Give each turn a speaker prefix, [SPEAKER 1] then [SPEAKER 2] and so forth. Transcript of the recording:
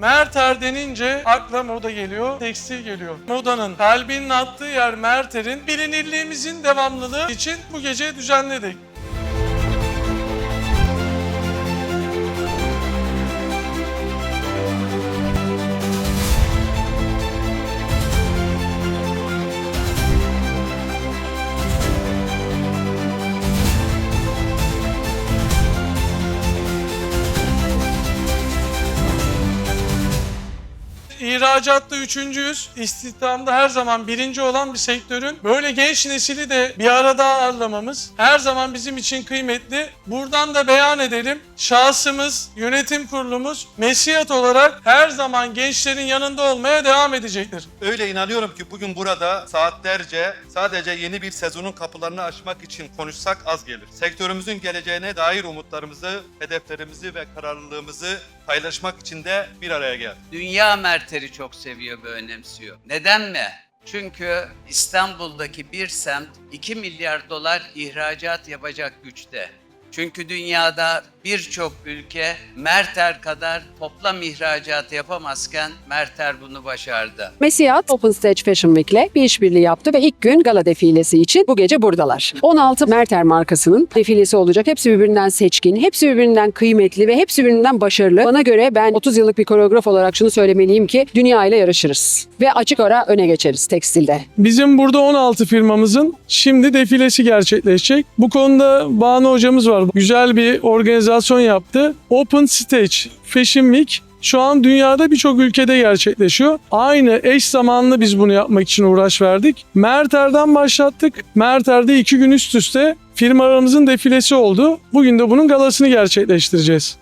[SPEAKER 1] Merter denince akla moda geliyor, tekstil geliyor. Modanın kalbinin attığı yer Merter'in bilinirliğimizin devamlılığı için bu gece düzenledik. İhracatta üçüncüyüz. İstihdamda her zaman birinci olan bir sektörün böyle genç nesili de bir arada ağırlamamız her zaman bizim için kıymetli. Buradan da beyan edelim. Şahsımız, yönetim kurulumuz mesiyat olarak her zaman gençlerin yanında olmaya devam edecektir.
[SPEAKER 2] Öyle inanıyorum ki bugün burada saatlerce sadece yeni bir sezonun kapılarını açmak için konuşsak az gelir. Sektörümüzün geleceğine dair umutlarımızı, hedeflerimizi ve kararlılığımızı paylaşmak için de bir araya geldik.
[SPEAKER 3] Dünya Merter'i çok seviyor ve önemsiyor. Neden mi? Çünkü İstanbul'daki bir semt 2 milyar dolar ihracat yapacak güçte. Çünkü dünyada birçok ülke Merter kadar toplam ihracat yapamazken Merter bunu başardı.
[SPEAKER 4] Mesiyat Open Stage Fashion Week'le bir işbirliği yaptı ve ilk gün gala defilesi için bu gece buradalar. 16 Merter markasının defilesi olacak. Hepsi birbirinden seçkin, hepsi birbirinden kıymetli ve hepsi birbirinden başarılı. Bana göre ben 30 yıllık bir koreograf olarak şunu söylemeliyim ki dünya ile yarışırız. Ve açık ara öne geçeriz tekstilde.
[SPEAKER 1] Bizim burada 16 firmamızın şimdi defilesi gerçekleşecek. Bu konuda Banu hocamız var. Güzel bir organizasyon yaptı. Open Stage Fashion Week şu an dünyada birçok ülkede gerçekleşiyor. Aynı eş zamanlı biz bunu yapmak için uğraş verdik. Merter'den başlattık. Merter'de iki gün üst üste firmalarımızın defilesi oldu. Bugün de bunun galasını gerçekleştireceğiz.